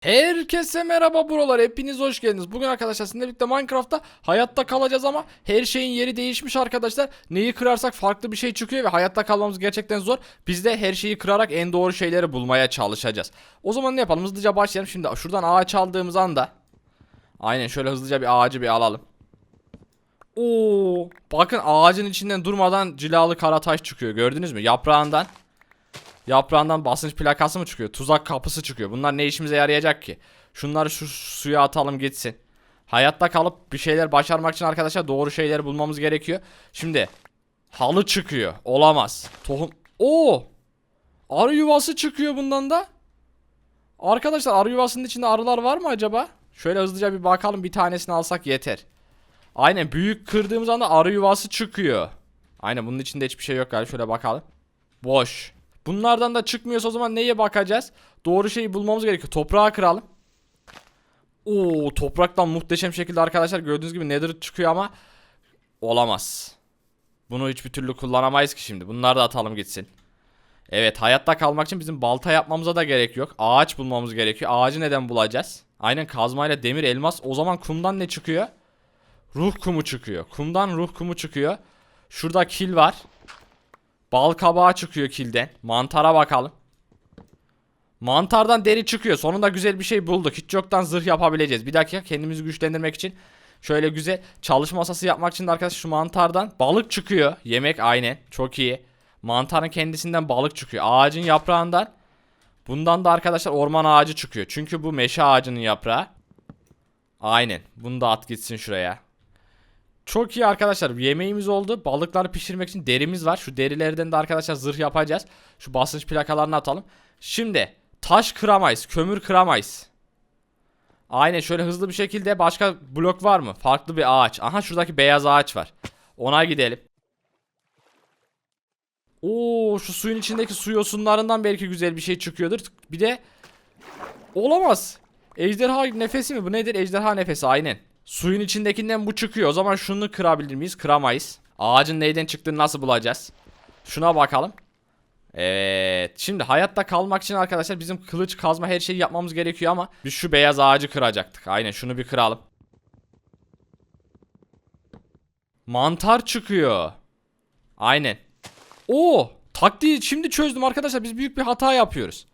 Herkese merhaba buralar hepiniz hoş geldiniz. Bugün arkadaşlar sizinle birlikte Minecraft'ta hayatta kalacağız ama her şeyin yeri değişmiş arkadaşlar. Neyi kırarsak farklı bir şey çıkıyor ve hayatta kalmamız gerçekten zor. Biz de her şeyi kırarak en doğru şeyleri bulmaya çalışacağız. O zaman ne yapalım hızlıca başlayalım. Şimdi şuradan ağaç aldığımız anda Aynen şöyle hızlıca bir ağacı bir alalım. Oo, bakın ağacın içinden durmadan cilalı kara taş çıkıyor gördünüz mü? Yaprağından Yaprağından basınç plakası mı çıkıyor? Tuzak kapısı çıkıyor. Bunlar ne işimize yarayacak ki? Şunları şu suya atalım gitsin. Hayatta kalıp bir şeyler başarmak için arkadaşlar doğru şeyleri bulmamız gerekiyor. Şimdi halı çıkıyor. Olamaz. Tohum. Oo! Arı yuvası çıkıyor bundan da. Arkadaşlar arı yuvasının içinde arılar var mı acaba? Şöyle hızlıca bir bakalım bir tanesini alsak yeter. Aynen büyük kırdığımız anda arı yuvası çıkıyor. Aynen bunun içinde hiçbir şey yok galiba. Şöyle bakalım. Boş. Bunlardan da çıkmıyorsa o zaman neye bakacağız? Doğru şeyi bulmamız gerekiyor. Toprağı kıralım. Oo topraktan muhteşem şekilde arkadaşlar gördüğünüz gibi nether çıkıyor ama olamaz. Bunu hiçbir türlü kullanamayız ki şimdi. Bunları da atalım gitsin. Evet hayatta kalmak için bizim balta yapmamıza da gerek yok. Ağaç bulmamız gerekiyor. Ağacı neden bulacağız? Aynen kazmayla demir elmas. O zaman kumdan ne çıkıyor? Ruh kumu çıkıyor. Kumdan ruh kumu çıkıyor. Şurada kil var. Bal kabağı çıkıyor kilden. Mantara bakalım. Mantardan deri çıkıyor. Sonunda güzel bir şey bulduk. Hiç yoktan zırh yapabileceğiz. Bir dakika kendimizi güçlendirmek için şöyle güzel çalışma masası yapmak için de arkadaşlar şu mantardan balık çıkıyor. Yemek aynen. Çok iyi. Mantarın kendisinden balık çıkıyor. Ağacın yaprağından bundan da arkadaşlar orman ağacı çıkıyor. Çünkü bu meşe ağacının yaprağı. Aynen. Bunu da at gitsin şuraya. Çok iyi arkadaşlar. Yemeğimiz oldu. Balıkları pişirmek için derimiz var. Şu derilerden de arkadaşlar zırh yapacağız. Şu basınç plakalarını atalım. Şimdi taş kıramayız. Kömür kıramayız. Aynen şöyle hızlı bir şekilde başka blok var mı? Farklı bir ağaç. Aha şuradaki beyaz ağaç var. Ona gidelim. Oo şu suyun içindeki su yosunlarından belki güzel bir şey çıkıyordur. Bir de olamaz. Ejderha nefesi mi? Bu nedir? Ejderha nefesi aynen. Suyun içindekinden bu çıkıyor. O zaman şunu kırabilir miyiz? Kıramayız. Ağacın neyden çıktığını nasıl bulacağız? Şuna bakalım. Evet. Şimdi hayatta kalmak için arkadaşlar bizim kılıç kazma her şeyi yapmamız gerekiyor ama biz şu beyaz ağacı kıracaktık. Aynen şunu bir kıralım. Mantar çıkıyor. Aynen. Oo, taktiği şimdi çözdüm arkadaşlar. Biz büyük bir hata yapıyoruz.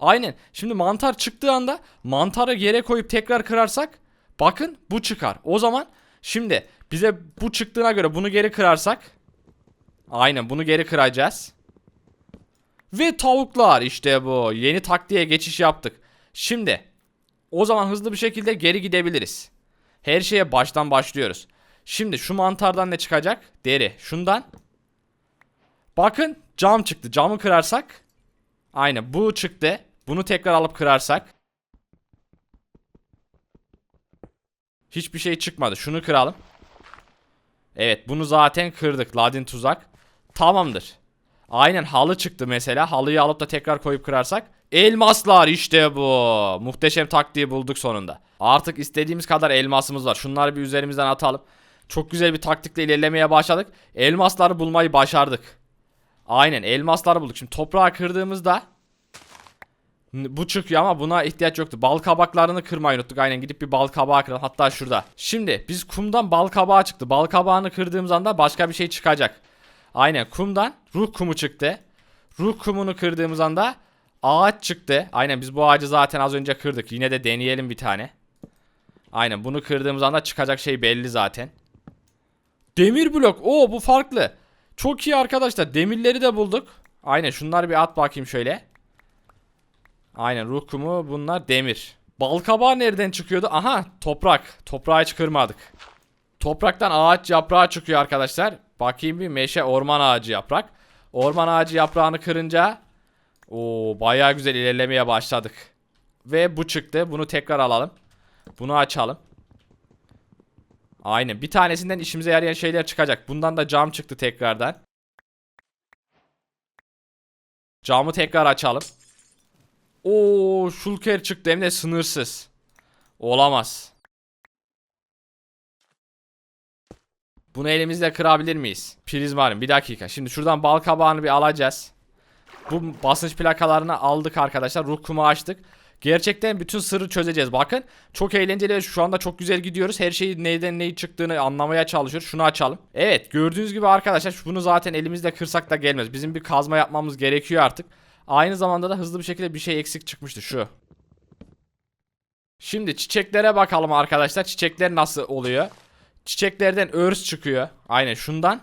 Aynen. Şimdi mantar çıktığı anda mantarı yere koyup tekrar kırarsak bakın bu çıkar. O zaman şimdi bize bu çıktığına göre bunu geri kırarsak aynen bunu geri kıracağız. Ve tavuklar işte bu. Yeni taktiğe geçiş yaptık. Şimdi o zaman hızlı bir şekilde geri gidebiliriz. Her şeye baştan başlıyoruz. Şimdi şu mantardan ne çıkacak? Deri. Şundan. Bakın cam çıktı. Camı kırarsak. Aynen bu çıktı. Bunu tekrar alıp kırarsak. Hiçbir şey çıkmadı. Şunu kıralım. Evet bunu zaten kırdık. Ladin tuzak. Tamamdır. Aynen halı çıktı mesela. Halıyı alıp da tekrar koyup kırarsak. Elmaslar işte bu. Muhteşem taktiği bulduk sonunda. Artık istediğimiz kadar elmasımız var. Şunları bir üzerimizden atalım. Çok güzel bir taktikle ilerlemeye başladık. Elmasları bulmayı başardık. Aynen elmasları bulduk. Şimdi toprağı kırdığımızda bu çıkıyor ama buna ihtiyaç yoktu. Bal kabaklarını kırmayı unuttuk. Aynen gidip bir bal kabağı kıralım. Hatta şurada. Şimdi biz kumdan bal kabağı çıktı. Bal kabağını kırdığımız anda başka bir şey çıkacak. Aynen kumdan ruh kumu çıktı. Ruh kumunu kırdığımız anda ağaç çıktı. Aynen biz bu ağacı zaten az önce kırdık. Yine de deneyelim bir tane. Aynen bunu kırdığımız anda çıkacak şey belli zaten. Demir blok. Oo bu farklı. Çok iyi arkadaşlar. Demirleri de bulduk. Aynen şunları bir at bakayım şöyle. Aynen ruh kumu bunlar demir. Balkabağı nereden çıkıyordu? Aha toprak. Toprağı hiç kırmadık. Topraktan ağaç yaprağı çıkıyor arkadaşlar. Bakayım bir meşe orman ağacı yaprak. Orman ağacı yaprağını kırınca o bayağı güzel ilerlemeye başladık. Ve bu çıktı. Bunu tekrar alalım. Bunu açalım. Aynen. Bir tanesinden işimize yarayan şeyler çıkacak. Bundan da cam çıktı tekrardan. Camı tekrar açalım. Oo, Shulker çıktı hem de sınırsız. Olamaz. Bunu elimizle kırabilir miyiz? Prizmarım bir dakika. Şimdi şuradan bal kabağını bir alacağız. Bu basınç plakalarını aldık arkadaşlar. Ruh kumu açtık. Gerçekten bütün sırrı çözeceğiz. Bakın çok eğlenceli ve şu anda çok güzel gidiyoruz. Her şeyi neyden neyi çıktığını anlamaya çalışıyoruz. Şunu açalım. Evet gördüğünüz gibi arkadaşlar bunu zaten elimizde kırsak da gelmez. Bizim bir kazma yapmamız gerekiyor artık. Aynı zamanda da hızlı bir şekilde bir şey eksik çıkmıştı şu. Şimdi çiçeklere bakalım arkadaşlar. Çiçekler nasıl oluyor? Çiçeklerden örs çıkıyor. Aynen şundan.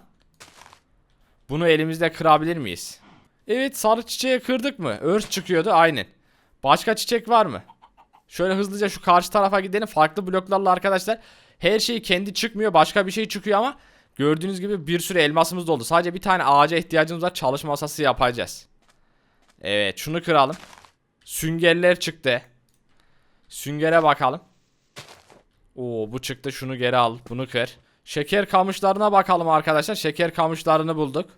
Bunu elimizde kırabilir miyiz? Evet sarı çiçeği kırdık mı? Örs çıkıyordu aynen. Başka çiçek var mı? Şöyle hızlıca şu karşı tarafa gidelim. Farklı bloklarla arkadaşlar. Her şey kendi çıkmıyor. Başka bir şey çıkıyor ama gördüğünüz gibi bir sürü elmasımız da oldu. Sadece bir tane ağaca ihtiyacımız var. Çalışma masası yapacağız. Evet şunu kıralım. Süngerler çıktı. Süngere bakalım. Oo bu çıktı şunu geri al. Bunu kır. Şeker kamışlarına bakalım arkadaşlar. Şeker kamışlarını bulduk.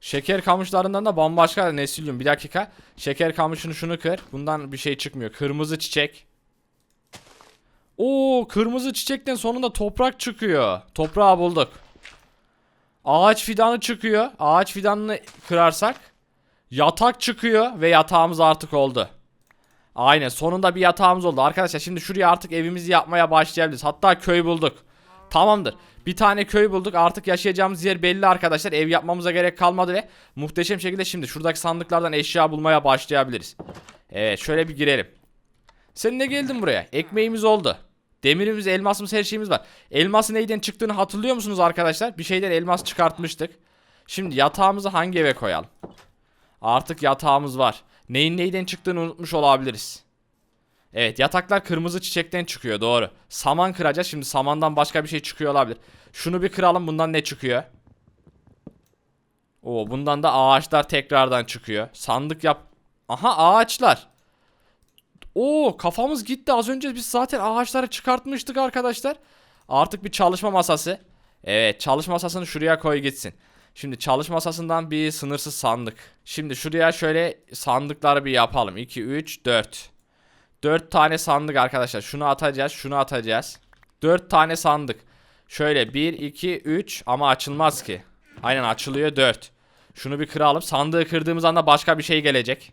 Şeker kamışlarından da bambaşka nesilyum. Bir dakika. Şeker kamışını şunu kır. Bundan bir şey çıkmıyor. Kırmızı çiçek. Oo kırmızı çiçekten sonunda toprak çıkıyor. Toprağı bulduk. Ağaç fidanı çıkıyor. Ağaç fidanını kırarsak yatak çıkıyor ve yatağımız artık oldu. Aynen sonunda bir yatağımız oldu. Arkadaşlar şimdi şuraya artık evimizi yapmaya başlayabiliriz. Hatta köy bulduk. Tamamdır. Bir tane köy bulduk. Artık yaşayacağımız yer belli arkadaşlar. Ev yapmamıza gerek kalmadı ve muhteşem şekilde şimdi şuradaki sandıklardan eşya bulmaya başlayabiliriz. Evet şöyle bir girelim. Sen ne geldin buraya? Ekmeğimiz oldu. Demirimiz, elmasımız, her şeyimiz var. Elması neyden çıktığını hatırlıyor musunuz arkadaşlar? Bir şeyden elmas çıkartmıştık. Şimdi yatağımızı hangi eve koyalım? Artık yatağımız var. Neyin neyden çıktığını unutmuş olabiliriz. Evet yataklar kırmızı çiçekten çıkıyor doğru. Saman kıracağız şimdi samandan başka bir şey çıkıyor olabilir. Şunu bir kıralım bundan ne çıkıyor? Oo bundan da ağaçlar tekrardan çıkıyor. Sandık yap. Aha ağaçlar. Oo kafamız gitti az önce biz zaten ağaçları çıkartmıştık arkadaşlar. Artık bir çalışma masası. Evet çalışma masasını şuraya koy gitsin. Şimdi çalışma masasından bir sınırsız sandık. Şimdi şuraya şöyle sandıkları bir yapalım. 2, 3, 4. 4 tane sandık arkadaşlar. Şunu atacağız, şunu atacağız. 4 tane sandık. Şöyle 1, 2, 3 ama açılmaz ki. Aynen açılıyor 4. Şunu bir kıralım. Sandığı kırdığımız anda başka bir şey gelecek.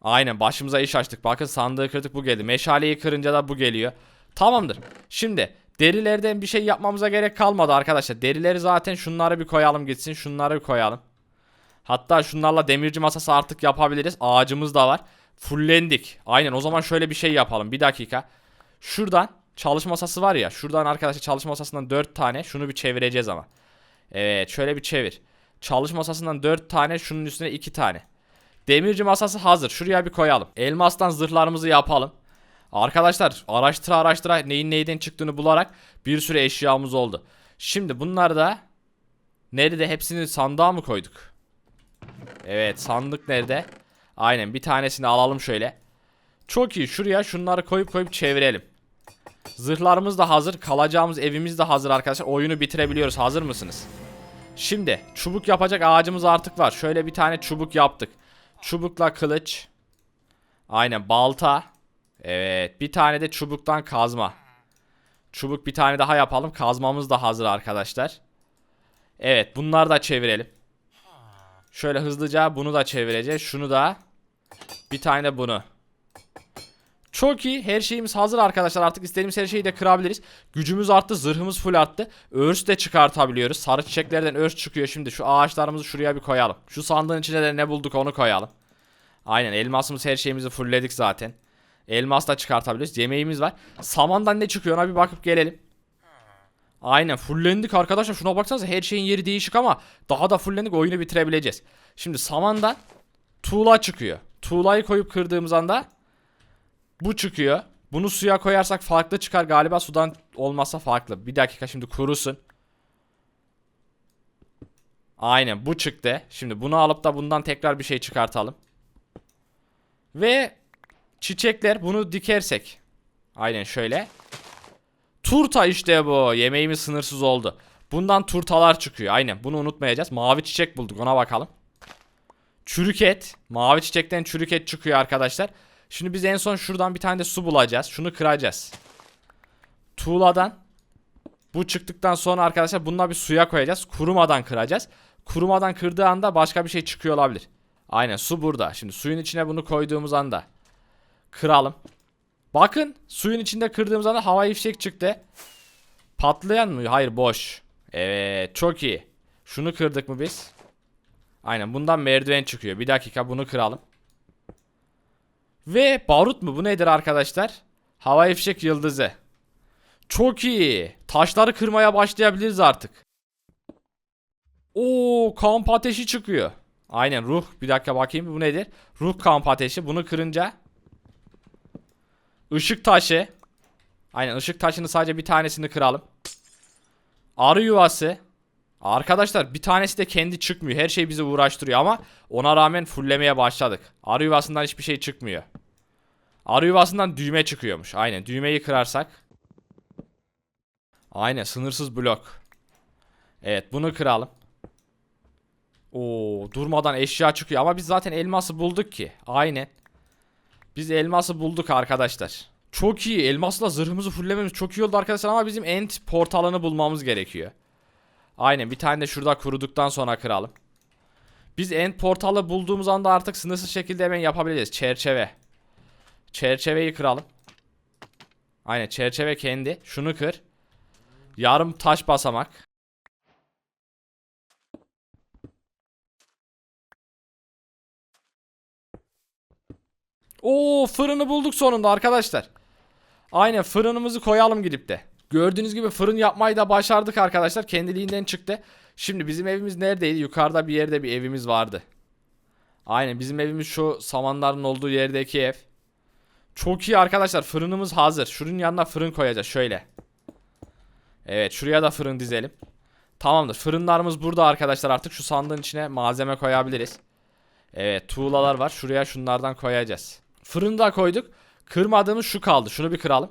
Aynen başımıza iş açtık. Bakın sandığı kırdık bu geldi. Meşaleyi kırınca da bu geliyor. Tamamdır. Şimdi derilerden bir şey yapmamıza gerek kalmadı arkadaşlar. Derileri zaten şunları bir koyalım gitsin. Şunları bir koyalım. Hatta şunlarla demirci masası artık yapabiliriz. Ağacımız da var. Fullendik. Aynen o zaman şöyle bir şey yapalım. Bir dakika. Şuradan çalışma masası var ya. Şuradan arkadaşlar çalışma masasından 4 tane. Şunu bir çevireceğiz ama. Evet şöyle bir çevir. Çalışma masasından 4 tane. Şunun üstüne 2 tane. Demirci masası hazır. Şuraya bir koyalım. Elmastan zırhlarımızı yapalım. Arkadaşlar araştıra araştıra neyin neyden çıktığını bularak bir sürü eşyamız oldu. Şimdi bunlar da nerede hepsini sandığa mı koyduk? Evet sandık nerede? Aynen bir tanesini alalım şöyle. Çok iyi şuraya şunları koyup koyup çevirelim. Zırhlarımız da hazır. Kalacağımız evimiz de hazır arkadaşlar. Oyunu bitirebiliyoruz. Hazır mısınız? Şimdi çubuk yapacak ağacımız artık var. Şöyle bir tane çubuk yaptık. Çubukla kılıç. Aynen balta. Evet bir tane de çubuktan kazma. Çubuk bir tane daha yapalım. Kazmamız da hazır arkadaşlar. Evet bunları da çevirelim. Şöyle hızlıca bunu da çevireceğiz. Şunu da. Bir tane bunu. Çok iyi. Her şeyimiz hazır arkadaşlar. Artık istediğimiz her şeyi de kırabiliriz. Gücümüz arttı. Zırhımız full arttı. Örs de çıkartabiliyoruz. Sarı çiçeklerden örs çıkıyor. Şimdi şu ağaçlarımızı şuraya bir koyalım. Şu sandığın içine de ne bulduk onu koyalım. Aynen elmasımız her şeyimizi fullledik zaten. Elmas da çıkartabiliriz. Yemeğimiz var. Samandan ne çıkıyor ona bir bakıp gelelim. Aynen fullendik arkadaşlar. Şuna baksanıza her şeyin yeri değişik ama daha da fullendik oyunu bitirebileceğiz. Şimdi samandan tuğla çıkıyor. Tuğlayı koyup kırdığımız anda bu çıkıyor. Bunu suya koyarsak farklı çıkar galiba sudan olmazsa farklı. Bir dakika şimdi kurusun. Aynen bu çıktı. Şimdi bunu alıp da bundan tekrar bir şey çıkartalım. Ve çiçekler bunu dikersek. Aynen şöyle. Turta işte bu. Yemeğimiz sınırsız oldu. Bundan turtalar çıkıyor. Aynen bunu unutmayacağız. Mavi çiçek bulduk ona bakalım. Çürük et. Mavi çiçekten çürük et çıkıyor arkadaşlar. Şimdi biz en son şuradan bir tane de su bulacağız. Şunu kıracağız. Tuğladan. Bu çıktıktan sonra arkadaşlar bununla bir suya koyacağız. Kurumadan kıracağız. Kurumadan kırdığı anda başka bir şey çıkıyor olabilir. Aynen su burada. Şimdi suyun içine bunu koyduğumuz anda kıralım. Bakın suyun içinde kırdığımız anda havai fişek çıktı. Patlayan mı? Hayır boş. Evet çok iyi. Şunu kırdık mı biz? Aynen bundan merdiven çıkıyor. Bir dakika bunu kıralım. Ve barut mu? Bu nedir arkadaşlar? Havai fişek yıldızı. Çok iyi. Taşları kırmaya başlayabiliriz artık. Oo kamp ateşi çıkıyor. Aynen ruh. Bir dakika bakayım bu nedir? Ruh kamp ateşi. Bunu kırınca Işık taşı. Aynen ışık taşını sadece bir tanesini kıralım. Arı yuvası. Arkadaşlar bir tanesi de kendi çıkmıyor. Her şey bizi uğraştırıyor ama ona rağmen fullemeye başladık. Arı yuvasından hiçbir şey çıkmıyor. Arı yuvasından düğme çıkıyormuş. Aynen düğmeyi kırarsak. Aynen sınırsız blok. Evet bunu kıralım. Oo durmadan eşya çıkıyor ama biz zaten elması bulduk ki. Aynen. Biz elması bulduk arkadaşlar. Çok iyi. Elmasla zırhımızı fullememiz çok iyi oldu arkadaşlar ama bizim end portalını bulmamız gerekiyor. Aynen bir tane de şurada kuruduktan sonra kıralım. Biz end portalı bulduğumuz anda artık sınırsız şekilde hemen yapabiliriz. Çerçeve. Çerçeveyi kıralım. Aynen çerçeve kendi. Şunu kır. Yarım taş basamak. Oo fırını bulduk sonunda arkadaşlar. Aynen fırınımızı koyalım gidip de. Gördüğünüz gibi fırın yapmayı da başardık arkadaşlar. Kendiliğinden çıktı. Şimdi bizim evimiz neredeydi? Yukarıda bir yerde bir evimiz vardı. Aynen bizim evimiz şu samanların olduğu yerdeki ev. Çok iyi arkadaşlar fırınımız hazır. Şunun yanına fırın koyacağız şöyle. Evet şuraya da fırın dizelim. Tamamdır fırınlarımız burada arkadaşlar artık şu sandığın içine malzeme koyabiliriz. Evet tuğlalar var şuraya şunlardan koyacağız. Fırını da koyduk. Kırmadığımız şu kaldı. Şunu bir kıralım.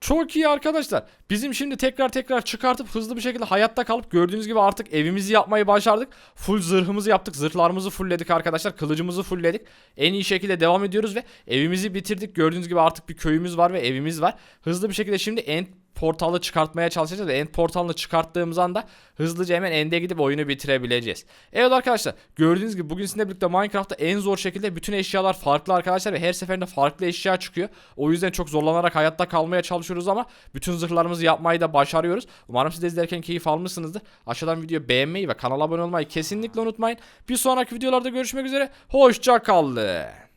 Çok iyi arkadaşlar. Bizim şimdi tekrar tekrar çıkartıp hızlı bir şekilde hayatta kalıp gördüğünüz gibi artık evimizi yapmayı başardık. Full zırhımızı yaptık. Zırhlarımızı fullledik arkadaşlar. Kılıcımızı fullledik. En iyi şekilde devam ediyoruz ve evimizi bitirdik. Gördüğünüz gibi artık bir köyümüz var ve evimiz var. Hızlı bir şekilde şimdi end portalı çıkartmaya çalışacağız end portalını çıkarttığımız anda hızlıca hemen end'e gidip oyunu bitirebileceğiz. Evet arkadaşlar gördüğünüz gibi bugün sizinle birlikte Minecraft'ta en zor şekilde bütün eşyalar farklı arkadaşlar ve her seferinde farklı eşya çıkıyor. O yüzden çok zorlanarak hayatta kalmaya çalışıyoruz ama bütün zırhlarımızı yapmayı da başarıyoruz. Umarım siz de izlerken keyif almışsınızdır. Aşağıdan videoyu beğenmeyi ve kanala abone olmayı kesinlikle unutmayın. Bir sonraki videolarda görüşmek üzere. Hoşça kalın.